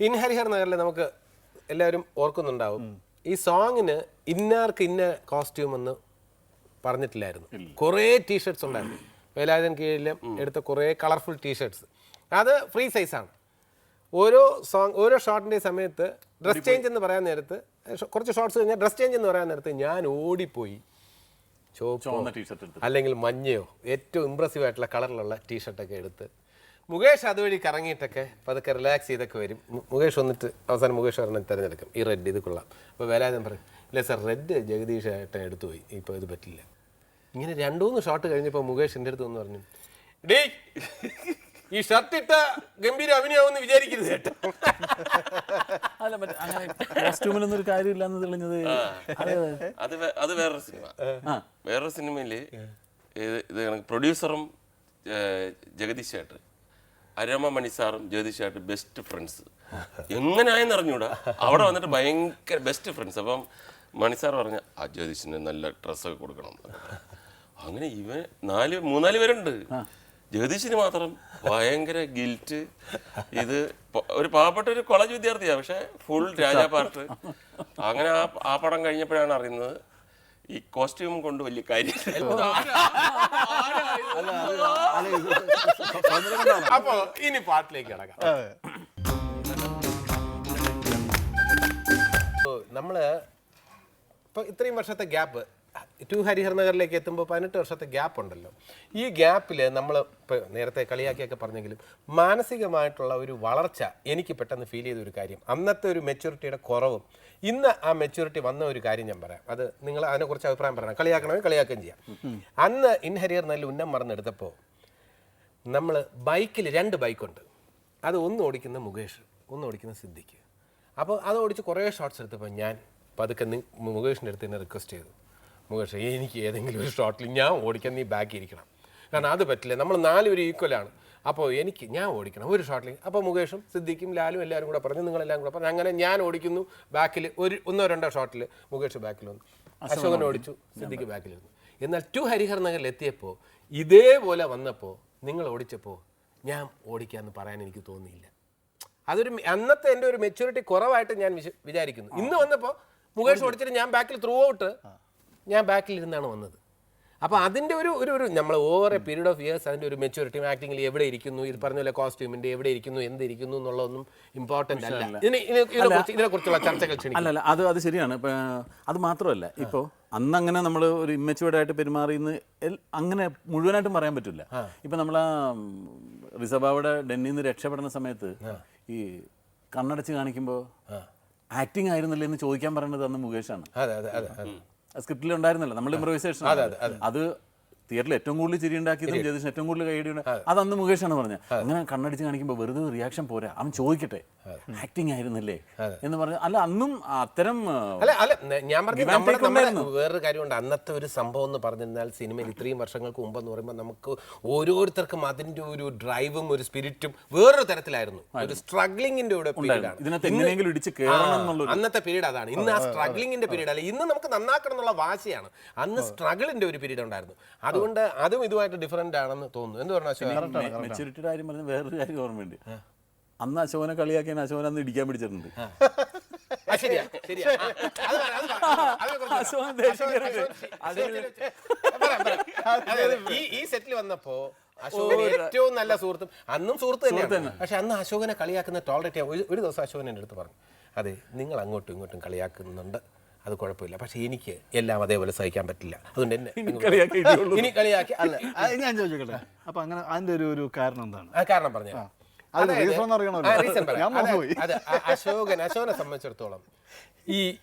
In Harihar നഗറിൽ നമുക്ക് എല്ലാവരും ഓർക്കുന്നുണ്ടാവും. ഈ സോങ്ങിന് ഇന്നാർക്ക് ഇന്ന കോസ്റ്റ്യൂം എന്ന് പറഞ്ഞിട്ടില്ലായിരുന്നു. കുറേ ടീഷർട്സ് ഉണ്ടായിരുന്നു. വേലായുധൻ കീഴിൽ എടുത്ത കുറേ കളർഫുൾ ടീഷർട്സ് അത് ഫ്രീ സൈസാണ് ഓരോ സോങ് ഓരോ ഷോട്ടിന്റെ സമയത്ത് ഡ്രസ് ചേഞ്ച് എന്ന് പറയാൻ നേരത്ത് കുറച്ച് ഷോർട്സ് കഴിഞ്ഞാൽ ഡ്രസ് ചേഞ്ച് എന്ന് പറയാൻ നേരത്ത് ഞാൻ ഓടിപ്പോയി. ചോപ്പോ അല്ലെങ്കിൽ മഞ്ഞയോ ഏറ്റവും ഇമ്പ്രസീവ് ആയിട്ടുള്ള കളറിലുള്ള ടീഷർട്ടൊക്കെ എടുത്ത് മുകേഷ് അതുവഴി കറങ്ങിയിട്ടൊക്കെ പതുക്കെ റിലാക്സ് ചെയ്തൊക്കെ വരും. മുകേഷ് വന്നിട്ട് അവസാനം മുകേഷ് പറഞ്ഞ് തിരഞ്ഞെടുക്കും. ഈ റെഡ് ഇത് കൊള്ളാം. അപ്പോൾ വേലായുധൻ പറയും ഇല്ല സാർ റെഡ് ജഗദീഷ് ഏട്ടൻ എടുത്തു പോയി. ഇപ്പോൾ ഇത് പറ്റില്ല. ഇങ്ങനെ രണ്ടു മൂന്ന് ഷോട്ട് കഴിഞ്ഞപ്പോൾ മുകേഷ് എന്റെ അടുത്ത് വന്ന് പറഞ്ഞു ഡേ ഈ ഷർട്ട് ഇട്ട ഗംഭീര അഭിനയമാവെന്ന് വിചാരിക്കരുത് കേട്ടോ. അല്ല മറ്റേ അങ്ങനെ കോസ്റ്റ്യൂമിലൊന്നും ഒരു കാര്യമില്ല തെളിഞ്ഞത്. അതെ അതെ. അത് വേ- അത് വേറൊരു സിനിമ ആ. വേറൊരു സിനിമയിൽ ഇത് ഇത് കണക്ക് പ്രൊഡ്യൂസറും ഏഹ്, ജഗദീഷ് ചേട്ടൻ. അരമ മണി സാറും ജഗദീഷ് ബെസ്റ്റ് ഫ്രണ്ട്സ്. എങ്ങനെയായെന്ന് അറിഞ്ഞൂടാ? അവിടെ വന്നിട്ട് ഭയങ്കര ബെസ്റ്റ് ഫ്രണ്ട്സ്. അപ്പം മണി സാർ പറഞ്ഞ ആ ജ്യോതിഷിന് നല്ല ഡ്രസ്സൊക്കെ കൊടുക്കണം. അങ്ങനെ ഇവൻ നാല് മൂന്നാൽ പേരുണ്ട്. ജ്യോതിഷിന് മാത്രം ഭയങ്കര ഗിൽറ്റ് ഇത് ഒരു പാവപ്പെട്ട ഒരു കോളേജ് വിദ്യാർത്ഥിയാണ് പക്ഷെ ഫുൾ രാജാ പാർട്ട്. അങ്ങനെ ആ ആ പടം കഴിഞ്ഞപ്പോഴാണ് അറിയുന്നത് ഈ കോസ്റ്റ്യൂം കൊണ്ട് വലിയ കാര്യം അപ്പൊ ഇനി പാട്ടിലേക്ക് കിടക്കാം. നമ്മൾ ഇപ്പൊ ഇത്രയും വർഷത്തെ ഗ്യാപ്പ് ടു ഹരിഹർ നഗറിലേക്ക് എത്തുമ്പോൾ പതിനെട്ട് വർഷത്തെ ഗ്യാപ്പ് ഉണ്ടല്ലോ. ഈ ഗ്യാപ്പിൽ നമ്മൾ ഇപ്പോൾ നേരത്തെ കളിയാക്കിയൊക്കെ പറഞ്ഞെങ്കിലും മാനസികമായിട്ടുള്ള ഒരു വളർച്ച എനിക്ക് പെട്ടെന്ന് ഫീൽ ചെയ്ത ഒരു കാര്യം. അന്നത്തെ ഒരു മെച്യൂരിറ്റിയുടെ കുറവും. ഇന്ന് ആ മെച്യൂരിറ്റി വന്ന ഒരു കാര്യം ഞാൻ പറയാം. അത് നിങ്ങൾ അതിനെക്കുറിച്ച് അഭിപ്രായം പറയണം. കളിയാക്കണമെങ്കിൽ കളിയാക്കുകയും ചെയ്യാം. അന്ന് ഇൻ ഹരിഹർ നല്ല ഉന്നം മറന്നെടുത്തപ്പോൾ നമ്മൾ ബൈക്കിൽ രണ്ട് ബൈക്കുണ്ട്. അത് ഒന്ന് ഓടിക്കുന്ന മുകേഷ് ഒന്ന് ഓടിക്കുന്ന സിദ്ധിക്ക് അപ്പോൾ അത് ഓടിച്ച് കുറേ ഷോട്ട്സ് എടുത്തപ്പോൾ ഞാൻ പതുക്കെ മുകേഷിന്റെ അടുത്ത് തന്നെ റിക്വസ്റ്റ് ചെയ്തു. മുകേഷ് എനിക്ക് ഏതെങ്കിലും ഒരു ഷോട്ടിൽ ഞാൻ ഓടിക്കാൻ നീ ബാക്കി ഇരിക്കണം. കാരണം അത് പറ്റില്ല. നമ്മൾ നാലുപേരും ഈക്വലാണ് അപ്പോൾ എനിക്ക് ഞാൻ ഓടിക്കണം. ഒരു ഷോട്ടിൽ. അപ്പോൾ മുകേഷും സിദ്ദിഖും ലാലും എല്ലാവരും കൂടെ പറഞ്ഞു നിങ്ങളെല്ലാം കൂടെ പറഞ്ഞു. അങ്ങനെ ഞാൻ ഓടിക്കുന്നു. ബാക്കിൽ ഒരു ഒന്നോ രണ്ടോ ഷോട്ടിൽ മുകേഷ് ബാക്കിൽ വന്നു. അശോകൻ ഓടിച്ചു. സിദ്ദിഖ് വന്നു. എന്നാൽ ടു ഹരിഹർ നഗറിൽ എത്തിയപ്പോൾ ഇതേപോലെ വന്നപ്പോൾ നിങ്ങൾ ഓടിച്ചപ്പോൾ ഞാൻ ഓടിക്കാമെന്ന് പറയാൻ എനിക്ക് തോന്നിയില്ല. അതൊരു അന്നത്തെ എന്റെ ഒരു മെച്യൂരിറ്റി കുറവായിട്ട് ഞാൻ വിചാരിക്കുന്നു. ഇന്ന് വന്നപ്പോൾ മുകേഷ് ഓടിച്ചിട്ട് ഞാൻ ബാക്കിൽ ത്രൂ ഔട്ട് ഞാൻ ബാക്കിലിരുന്നാണ് വന്നത്. അപ്പോൾ അതിന്റെ ഒരു ഒരു ഒരു നമ്മൾ over a period of years അതിന്റെ ഒരു മെച്യൂരിറ്റി ആക്ടിങ്ങിൽ എവിടെ ഇരിക്കുന്നു? ഇത് പറഞ്ഞ പോലെ കോസ്റ്റ്യൂമിന്റെ എവിടെ ഇരിക്കുന്നു? എന്ത് ഇരിക്കുന്നു എന്നുള്ളതൊന്നും ഇമ്പോർട്ടന്റ് അല്ല. ഇതിനെ ഇതിനെ- ഇതിനെക്കുറിച്ച് ഇതിനെക്കുറിച്ചുള്ള ചർച്ചകൾ അല്ല അല്ല അത് അത് ശരിയാണ്. ഇപ്പം അത് മാത്രമല്ല ഇപ്പോൾ അന്ന് അങ്ങനെ നമ്മൾ ഒരു ഇമ്മച്ചുവേഡായിട്ട് പെരുമാറിയെന്ന് അങ്ങനെ മുഴുവനായിട്ടും പറയാൻ പറ്റില്ല. ഇപ്പം നമ്മൾ ആ റിസബാവിടെ ഡെന്നിൽ നിന്ന് രക്ഷപ്പെടുന്ന സമയത്ത് ഈ കണ്ണടച്ച് കാണിക്കുമ്പോൾ ആക്ടിങ് ആയിരുന്നില്ലേ എന്ന് ചോദിക്കാൻ പറയുന്നത് അന്ന് മുകേഷാണ്. അതെ അതെ അതെ. സ്ക്രിപ്റ്റിൽ ഉണ്ടായിരുന്നല്ലോ നമ്മൾ ഇംപ്രവൈസേഷൻ അത് തിയേറ്ററിൽ ഏറ്റവും കൂടുതൽ ചിരി ഉണ്ടാക്കിയതും ജഗദീഷിന് ഏറ്റവും കൂടുതൽ കൈയടി അത്. അന്ന് മുകേഷാണ് പറഞ്ഞത്. അങ്ങനെ കണ്ണടിച്ച് കാണിക്കുമ്പോൾ വെറുതെ റിയാക്ഷൻ പോരാ. അവൻ ചോദിക്കട്ടെ ആക്ടിങ് ആയിരുന്നല്ലേ? എന്ന് പറഞ്ഞു. അല്ല അന്നും അത്തരം അല്ല അല്ല ഞാൻ പറഞ്ഞു വേറൊരു കാര്യമുണ്ട്. അന്നത്തെ ഒരു സംഭവം എന്ന് പറഞ്ഞിരുന്നാൽ സിനിമയിൽ ഇത്രയും വർഷങ്ങൾക്ക് മുമ്പ് എന്ന് പറയുമ്പോൾ നമുക്ക് ഓരോരുത്തർക്കും അതിന്റെ ഒരു ഡ്രൈവും ഒരു സ്പിരിറ്റും വേറൊരു തരത്തിലായിരുന്നു. ഒരു സ്ട്രഗ്ലിംഗിന്റെ ഇതിനകത്ത് എങ്ങനെയെങ്കിലും ഇടിച്ച് കയറണം അന്നത്തെ പീരീഡ് അതാണ്. ഇന്ന് ആ സ്ട്രഗ്ലിംഗിന്റെ പീരീഡ് അല്ല. ഇന്ന് നമുക്ക് നന്നാക്കണം എന്നുള്ള വാശിയാണ്. അന്ന് സ്ട്രഗിളിന്റെ ഒരു പീരീഡ് ഉണ്ടായിരുന്നു. അതുകൊണ്ട് അതും ഇതുമായിട്ട് ഡിഫറെന്റ് ആണെന്ന് തോന്നുന്നു. എന്ത് പറഞ്ഞാൽ മെച്ചൂരിറ്റിയുടെ കാര്യം പറഞ്ഞ വേറൊരു കാര്യം ഓർമ്മയുണ്ട് അന്ന് അശോകനെ കളിയാക്കി അശോകനെ അന്ന് ഇടിക്കാൻ പിടിച്ചിട്ടുണ്ട്. അശോകൻ അശോകൻ- അശോകൻ-. ഈ ഈ സെറ്റിൽ വന്നപ്പോ അശോകൻ ഏറ്റവും നല്ല സുഹൃത്തും അന്നും സുഹൃത്ത് തന്നെയാണ്. പക്ഷെ അന്ന് അശോകനെ കളിയാക്കുന്ന ടോളറേറ്റ് ഒരു- ഒരു ദിവസം അശോകൻ എന്റെ അടുത്ത് പറഞ്ഞു അതെ നിങ്ങൾ അങ്ങോട്ടും ഇങ്ങോട്ടും കളിയാക്കുന്നുണ്ട്. അത് കുഴപ്പമില്ല. പക്ഷെ എനിക്ക് എല്ലാം അതേപോലെ സഹിക്കാൻ പറ്റില്ല. അതുകൊണ്ട് എന്നെ കളിയാക്കി ഇനി കളിയാക്കി അല്ല. അത് ഞാൻ ചോദിച്ചോട്ടെ. അപ്പൊ അങ്ങനെ അതിന്റെ ഒരു ഒരു കാരണം എന്താണ്? ആ കാരണം പറഞ്ഞു. അത് reason ഒന്ന് അറിയണമല്ലോ. ഞാൻ മറന്നുപോയി. അതെ അ- അശോകൻ അശോകനെ സംബന്ധിച്ചിടത്തോളം ഈ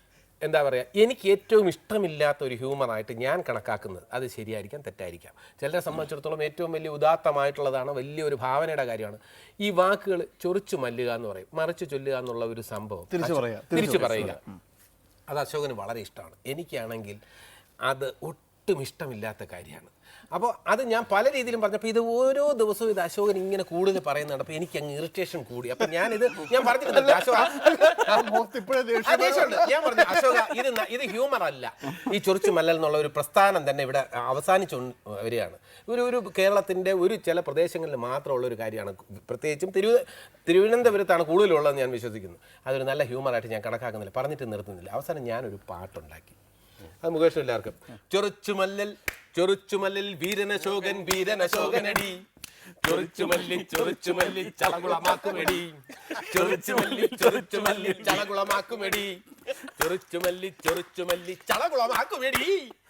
എന്താ പറയുക എനിക്ക് ഏറ്റവും ഇഷ്ടമില്ലാത്ത ഒരു ഹ്യൂമറായിട്ട് ഞാൻ കണക്കാക്കുന്നത് അത് ശരിയായിരിക്കാം തെറ്റായിരിക്കാം. ചിലരെ സംബന്ധിച്ചിടത്തോളം ഏറ്റവും വലിയ ഉദാത്തമായിട്ടുള്ളതാണ് വലിയൊരു ഭാവനയുടെ കാര്യമാണ്. ഈ വാക്കുകൾ ചൊറിച്ചു മല്ലുക എന്ന് പറയും. മറിച്ച് ചൊല്ലുക എന്നുള്ള ഒരു സംഭവം. തിരിച്ചു പറയാ, തിരിച്ചു പറയുക. അത് അശോകന് വളരെ ഇഷ്ടമാണ്. എനിക്കാണെങ്കിൽ അത് ഒട്ടും ഇഷ്ടമില്ലാത്ത കാര്യമാണ്. അപ്പോൾ അത് ഞാൻ പല രീതിയിലും പറഞ്ഞപ്പോൾ ഇത് ഓരോ ദിവസവും ഇത് അശോകൻ ഇങ്ങനെ കൂടുതൽ പറയുന്നുണ്ട്. അപ്പോൾ എനിക്ക് അങ്ങ് ഇറിറ്റേഷൻ കൂടി. അപ്പം ഞാനിത് ഞാൻ പറഞ്ഞിട്ടുണ്ട് അശോക ആ, ദേഷ്യമുണ്ട്. ഞാൻ പറഞ്ഞു അശോക ഇത് ന- ഇത് ഹ്യൂമർ അല്ല. ഈ ചൊറിച്ചു മല്ലൽ എന്നുള്ള ഒരു പ്രസ്ഥാനം തന്നെ ഇവിടെ അവസാനിച്ചു വരികയാണ്. ഒരു ഒരു കേരളത്തിന്റെ ഒരു ചില പ്രദേശങ്ങളിൽ മാത്രമുള്ള ഒരു കാര്യമാണ്. പ്രത്യേകിച്ചും തിരു തിരുവനന്തപുരത്താണ് കൂടുതലുള്ളതെന്ന് ഞാൻ വിശ്വസിക്കുന്നു. അതൊരു നല്ല ഹ്യൂമറായിട്ട് ഞാൻ കണക്കാക്കുന്നില്ല. പറഞ്ഞിട്ട് നിർത്തുന്നില്ല. അവസാനം ഞാനൊരു പാട്ടുണ്ടാക്കി. അത് മുകേഷ് എല്ലാവർക്കും. ചൊറിച്ചുമല്ലൽ ചൊറിച്ചുമല്ലൽ വീരനശോകൻ വീരനശോകനടി. ചൊറിച്ചുമല്ലി ചൊറിച്ചുമല്ലി ചളകുളമാക്കുമെടി. ചൊറിച്ചുമല്ലി ചൊറിച്ചുമല്ലി ചളകുളമാക്കുമെടി. ചൊറിച്ചുമല്ലി ചൊറിച്ചുമല്ലി ചളകുളമാക്കുമെടി.